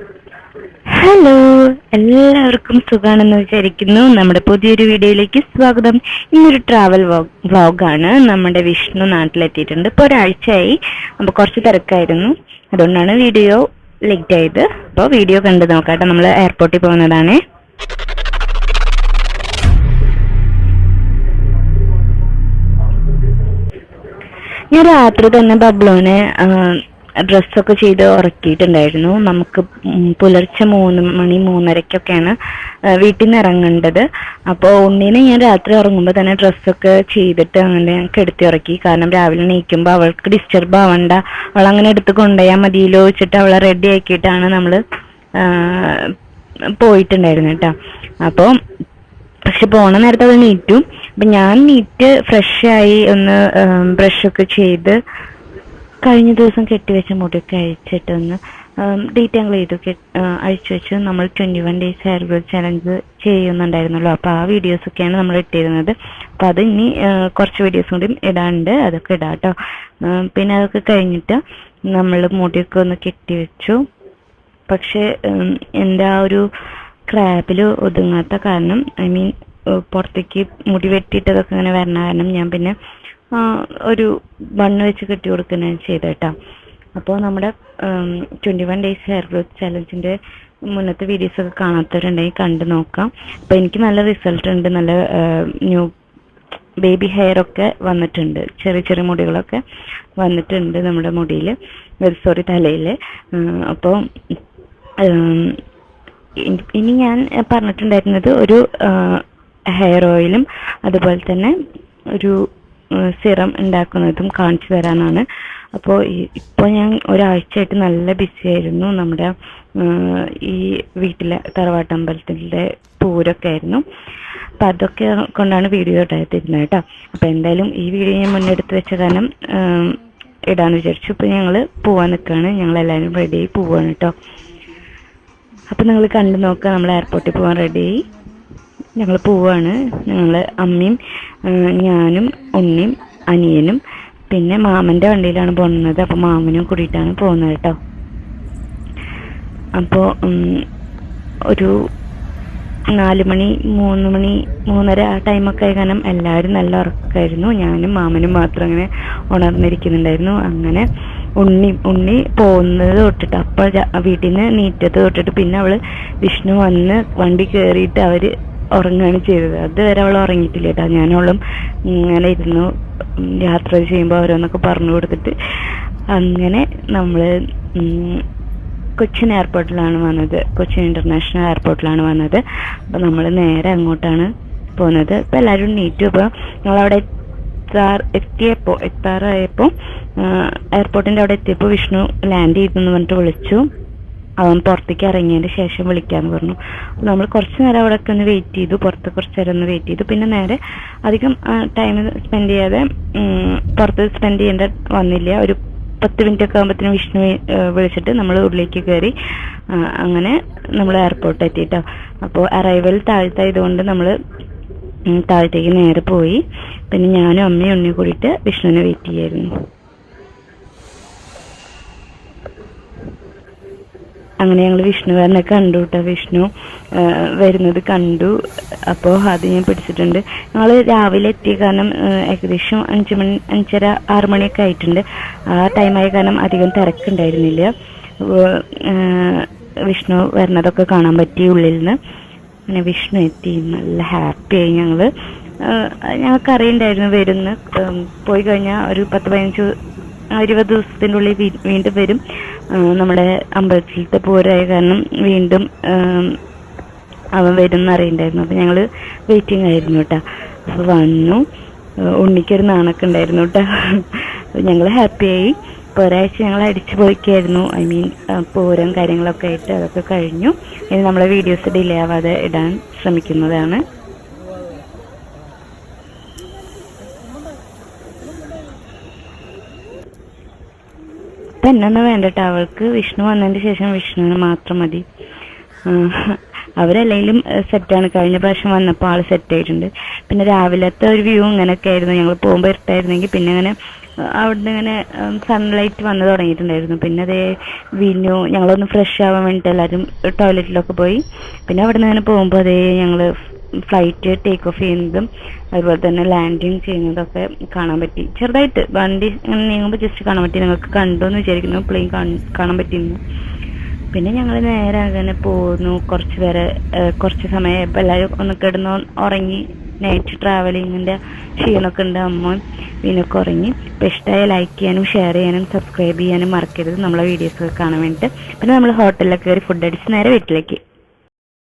Hello എല്ലാവർക്കും സുഖാണെന്ന് വിചാരിക്കുന്നു. നമ്മുടെ പുതിയൊരു വീഡിയോയിലേക്ക് സ്വാഗതം. ഇന്നൊരു ട്രാവൽ വ്ലോഗാണ് നമ്മുടെ വിഷ്ണു നാട്ടിലെത്തിയിട്ടുണ്ട്. ഇപ്പോൾ ഒരാഴ്ചയായി. അപ്പോൾ കുറച്ച് തിരക്കായിരുന്നു. അതുകൊണ്ടാണ് വീഡിയോ ലേറ്റ് ആയത്. അപ്പോൾ വീഡിയോ കണ്ടു നോക്കാട്ടെ. നമ്മൾ എയർപോർട്ടിൽ പോകുന്നതാണ്. ഞാൻ രാത്രി തന്നെ ബബ്ലുവിനെ ഡ്രസ്സൊക്കെ ചെയ്ത് ഉറക്കിയിട്ടുണ്ടായിരുന്നു. നമുക്ക് പുലർച്ചെ മൂന്ന് മണി മൂന്നരയ്ക്കൊക്കെയാണ് ആ, വീട്ടിൽ നിന്ന് ഇറങ്ങേണ്ടത് അപ്പോൾ ഉണ്ണീനെ ഞാൻ രാത്രി ഉറങ്ങുമ്പോൾ തന്നെ ഡ്രസ്സൊക്കെ ചെയ്തിട്ട് അങ്ങനെ കെടുത്തി ഉറക്കി. കാരണം രാവിലെ എണീക്കുമ്പോൾ അവൾക്ക് ഡിസ്റ്റർബ് ആവണ്ട. അവൾ അങ്ങനെ എടുത്ത് കൊണ്ടുപോയാൽ മതിയല്ലോ വെച്ചിട്ട് അവളെ റെഡി ആക്കിയിട്ടാണ് നമ്മൾ പോയിട്ടുണ്ടായിരുന്നു കേട്ടോ. അപ്പോൾ പക്ഷെ പോണ നേരത്തെ അവൾ നീറ്റും. അപ്പൊ ഞാൻ നീറ്റ് ഫ്രഷ് ആയി ഒന്ന് ബ്രഷൊക്കെ ചെയ്ത് കഴിഞ്ഞ ദിവസം കെട്ടിവെച്ച മുടിയൊക്കെ അഴിച്ചിട്ടൊന്ന് ഡീറ്റാങ്കിൾ ചെയ്തു. അഴിച്ചു വെച്ച്. നമ്മൾ twenty one days hair growth challenge ചെയ്യുന്നുണ്ടായിരുന്നല്ലോ. അപ്പൊ ആ വീഡിയോസ് ഒക്കെയാണ് നമ്മൾ ഇട്ടിരുന്നത്. അപ്പൊ അത് ഇനി കുറച്ച് വീഡിയോസ് കൂടി ഇടാനുണ്ട്. അതൊക്കെ ഇടാട്ടോ പിന്നെ അതൊക്കെ കഴിഞ്ഞിട്ട് നമ്മൾ മുടിയൊക്കെ ഒന്ന് കെട്ടിവെച്ചു. പക്ഷെ എന്റെ ആ ഒരു ക്രാപ്പിൽ ഒതുങ്ങാത്ത കാരണം ഐ മീൻ പുറത്തേക്ക് മുടി വെട്ടിയിട്ടതൊക്കെ ഇങ്ങനെ വരണ കാരണം ഞാൻ പിന്നെ ഒരു ബണ്ണ് വെച്ച് കെട്ടി കൊടുക്കുന്നതാണ് ചെയ്തേട്ടാ. അപ്പോൾ നമ്മുടെ twenty one days hair growth ചലഞ്ചിന്റെ മുന്നത്തെ വീഡിയോസ് ഒക്കെ കാണാത്തവരുണ്ടെങ്കിൽ കണ്ടു നോക്കാം. അപ്പോൾ എനിക്ക് നല്ല റിസൾട്ട് ഉണ്ട് നല്ല ന്യൂ ബേബി ഹെയർ ഒക്കെ വന്നിട്ടുണ്ട്. ചെറിയ ചെറിയ മുടികളൊക്കെ വന്നിട്ടുണ്ട് നമ്മുടെ മുടിയിൽ സോറി തലയിൽ അപ്പോൾ ഇനി ഞാൻ പറഞ്ഞിട്ടുണ്ടായിരുന്നത് ഒരു ഹെയർ ഓയിലും അതുപോലെ തന്നെ ഒരു സിറം ഉണ്ടാക്കുന്നതും കാണിച്ചു തരാനാണ്. അപ്പോൾ ഇപ്പോൾ ഞാൻ ഒരാഴ്ചയായിട്ട് നല്ല ബിസി ആയിരുന്നു. നമ്മുടെ ഈ വീട്ടിലെ തറവാട്ടമ്പലത്തിന്റെ പൂരൊക്കെ ആയിരുന്നു. അപ്പം അതൊക്കെ കൊണ്ടാണ് വീഡിയോ ഇടാതിരുന്നത് കേട്ടോ. അപ്പോൾ എന്തായാലും ഈ വീഡിയോ ഞാൻ മുന്നെടുത്ത് വെച്ച കാരണം ഇടാന്ന് വിചാരിച്ചു. ഇപ്പം ഞങ്ങൾ പോവാൻ നിൽക്കുകയാണ് ഞങ്ങൾ എല്ലാവരും റെഡിയായി പോവാണ് കേട്ടോ. അപ്പം നിങ്ങൾ കണ്ടു നോക്കുക നമ്മൾ എയർപോർട്ടിൽ പോകാൻ റെഡിയായി ഞങ്ങൾ പോവാണ്. ഞങ്ങൾ അമ്മയും ഞാനും ഉണ്ണിയും അനിയനും പിന്നെ മാമന്റെ വണ്ടിയിലാണ് പോകുന്നത് അപ്പോൾ മാമനും കൂടിയിട്ടാണ് പോകുന്നത് കേട്ടോ. അപ്പോൾ ഒരു നാല് മണി മൂന്ന് മണി മൂന്നര ആ ടൈമൊക്കെ ആയി കാരണം എല്ലാവരും നല്ല ഉറക്കമായിരുന്നു ഞാനും മാമനും മാത്രം അങ്ങനെ ഉണർന്നിരിക്കുന്നുണ്ടായിരുന്നു. അങ്ങനെ ഉണ്ണി ഉണ്ണി പോകുന്നത് തൊട്ടിട്ട് അപ്പോൾ വീട്ടിൽ നിന്ന് നീറ്റത് തൊട്ടിട്ട് പിന്നെ അവൾ വിഷ്ണു വന്ന് വണ്ടി കയറിയിട്ട് അവർ ഉറങ്ങുകയാണ് ചെയ്തത്. അതുവരെ അവൾ ഉറങ്ങിയിട്ടില്ല കേട്ടോ. ഞാനവളും ഇങ്ങനെ ഇരുന്നു യാത്ര ചെയ്യുമ്പോൾ ഓരോന്നൊക്കെ പറഞ്ഞു കൊടുത്തിട്ട് അങ്ങനെ നമ്മൾ കൊച്ചിൻ എയർപോർട്ടിലാണ് വന്നത്. കൊച്ചിൻ ഇന്റർനാഷണൽ എയർപോർട്ടിലാണ് വന്നത്. അപ്പോൾ നമ്മൾ നേരെ അങ്ങോട്ടാണ് പോകുന്നത് അപ്പോൾ എല്ലാവരും നീറ്റ് അപ്പോൾ ഞങ്ങളവിടെ എത്താർ എത്തിയപ്പോൾ എത്താറായപ്പോൾ എയർപോർട്ടിന്റെ അവിടെ എത്തിയപ്പോൾ വിഷ്ണു ലാൻഡ് ചെയ്തെന്ന് പറഞ്ഞിട്ട് വിളിച്ചു. അവൻ പുറത്തേക്ക് ഇറങ്ങിയതിന് ശേഷം വിളിക്കാന്ന് പറഞ്ഞു. നമ്മൾ കുറച്ച് നേരം അവിടെ ഒക്കെ ഒന്ന് വെയിറ്റ് ചെയ്തു. പുറത്ത് കുറച്ച് നേരം ഒന്ന് വെയിറ്റ് ചെയ്തു. പിന്നെ നേരെ അധികം ടൈം സ്പെൻഡ് ചെയ്യാതെ പുറത്ത് സ്പെൻഡ് ചെയ്യേണ്ട വന്നില്ല. ഒരു പത്ത് മിനിറ്റ് ഒക്കെ ആകുമ്പോഴത്തേനും വിഷ്ണു വിളിച്ചിട്ട് നമ്മൾ ഉള്ളിലേക്ക് കയറി അങ്ങനെ നമ്മൾ എയർപോർട്ട് എത്തിയിട്ടോ അപ്പോൾ അറൈവൽ താഴ്ത്തായതുകൊണ്ട് നമ്മൾ താഴത്തേക്ക് നേരെ പോയി. പിന്നെ ഞാനും അമ്മയും ഉണ്ണിയും കൂടിയിട്ട് വിഷ്ണുവിനെ വെയിറ്റ് ചെയ്യായിരുന്നു. അങ്ങനെ ഞങ്ങൾ വിഷ്ണുകാരനെ കണ്ടു കേട്ടോ വിഷ്ണു വരുന്നത് കണ്ടു. അപ്പോൾ അത് ഞാൻ പിടിച്ചിട്ടുണ്ട്. ഞങ്ങൾ രാവിലെ എത്തിയ കാരണം ഏകദേശം അഞ്ച് മണി അഞ്ചര ആറ് മണിയൊക്കെ ആയിട്ടുണ്ട്. ആ ടൈമായ കാരണം അധികം തിരക്കുണ്ടായിരുന്നില്ല. വിഷ്ണു വരുന്നതൊക്കെ കാണാൻ പറ്റി ഉള്ളിൽ നിന്ന്. അങ്ങനെ വിഷ്ണു എത്തി. നല്ല ഹാപ്പിയായി ഞങ്ങൾ ഞങ്ങൾക്ക് അറിയണ്ടായിരുന്നു വരുന്ന. പോയി കഴിഞ്ഞാൽ ഒരു പത്ത് പതിനഞ്ച് ഇരുപത് ദിവസത്തിന്റെ ഉള്ളിൽ വീണ്ടും വരും. നമ്മുടെ അമ്പലത്തിലത്തെ പൂരമായ കാരണം വീണ്ടും അവൻ വരും എന്ന് അറിയണ്ടായിരുന്നു. അപ്പം ഞങ്ങൾ വെയിറ്റിംഗ് ആയിരുന്നു കേട്ടോ. അപ്പോൾ വന്നു. ഉണ്ണിക്കൊരു നാണൊക്കെ ഉണ്ടായിരുന്നു കേട്ടോ. ഞങ്ങൾ ഹാപ്പിയായി ഇപ്പോൾ ഒരാഴ്ച ഞങ്ങൾ അടിച്ചു പോയിക്കായിരുന്നു ഐ മീൻ പൂരം കാര്യങ്ങളൊക്കെ ആയിട്ട് അതൊക്കെ കഴിഞ്ഞു. ഇനി നമ്മളെ വീഡിയോസ് ഡിലേ ആവാതെ ഇടാൻ ശ്രമിക്കുന്നതാണ്. ഇപ്പം എന്നൊന്നും വേണ്ടട്ടോ. അവൾക്ക് വിഷ്ണു വന്നതിന് ശേഷം വിഷ്ണുവിന് മാത്രം മതി. അവരല്ലെങ്കിലും സെറ്റാണ്. കഴിഞ്ഞ പ്രാവശ്യം വന്നപ്പോൾ ആൾ സെറ്റ് ആയിട്ടുണ്ട് പിന്നെ രാവിലത്തെ ഒരു വ്യൂ ഇങ്ങനെയൊക്കെ ആയിരുന്നു. ഞങ്ങൾ പോകുമ്പോൾ ഇരുട്ടായിരുന്നെങ്കിൽ പിന്നെ അങ്ങനെ അവിടുന്ന് ഇങ്ങനെ സൺലൈറ്റ് വന്നു തുടങ്ങിയിട്ടുണ്ടായിരുന്നു. പിന്നെ അതേ വിനു ഞങ്ങളൊന്ന് ഫ്രഷ് ആവാൻ വേണ്ടിയിട്ട് എല്ലാവരും ടോയ്ലറ്റിലൊക്കെ പോയി. പിന്നെ അവിടുന്ന് ഇങ്ങനെ പോകുമ്പോൾ അതേ ഞങ്ങൾ ഫ്ലൈറ്റ് ടേക്ക് ഓഫ് ചെയ്യുന്നതും അതുപോലെ തന്നെ ലാൻഡിങ് ചെയ്യുന്നതൊക്കെ കാണാൻ പറ്റി. ചെറുതായിട്ട് വണ്ടി ഇങ്ങനെ നീങ്ങുമ്പോൾ ജസ്റ്റ് കാണാൻ പറ്റി. നിങ്ങൾക്ക് കണ്ടു എന്ന് വിചാരിക്കുന്നു. പ്ലെയിൻ കാണാൻ പറ്റിയിരുന്നു പിന്നെ ഞങ്ങൾ നേരെ അങ്ങനെ പോന്നു. കുറച്ച് പേരെ കുറച്ച് സമയം ഇപ്പം എല്ലാവരും ഒന്ന് കിടന്ന് ഉറങ്ങി. നൈറ്റ് ട്രാവലിങ്ങിന്റെ ക്ഷീണമൊക്കെ ഉണ്ട് അമ്മ. വീണൊക്കെ ഉറങ്ങി. ഇപ്പം ഇഷ്ടമായ ലൈക്ക് ചെയ്യാനും ഷെയർ ചെയ്യാനും സബ്സ്ക്രൈബ് ചെയ്യാനും മറക്കരുത്. നമ്മളെ വീഡിയോസ് കാണാൻ വേണ്ടിയിട്ട് പിന്നെ നമ്മൾ ഹോട്ടലിലൊക്കെ കയറി ഫുഡ് അടിച്ച് നേരെ വീട്ടിലേക്ക്.